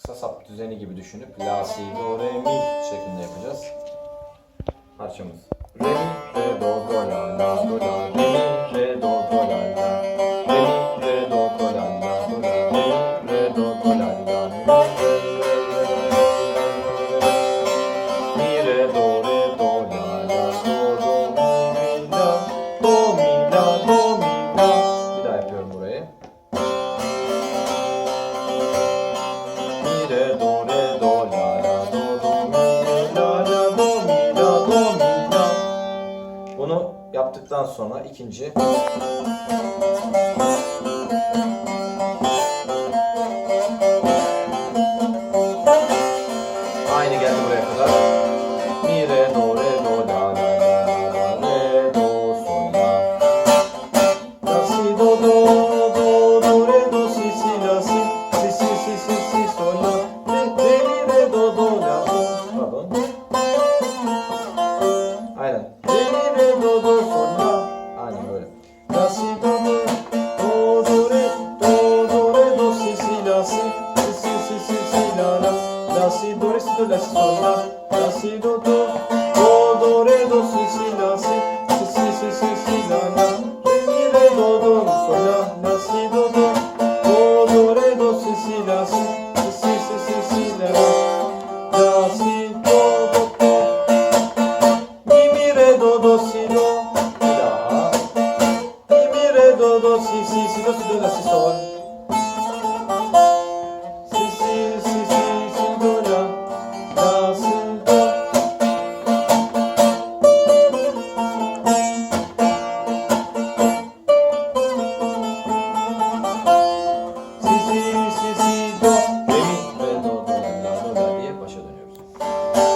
kısa sap düzeni gibi düşünüp la si do re mi şeklinde yapacağız. Parçamız. Re mi re do do la la do la re mi re do do la la re mi re do do la la do la re mi re do do la la yaptıktan sonra ikinci Aynen. Re mi re do do sol la. Aynen böyle. La si do do do do re do do re do si si la si si si si si si la la. La si do re si do la si sol la. La si do do do do re mi si si sino si Don Asison.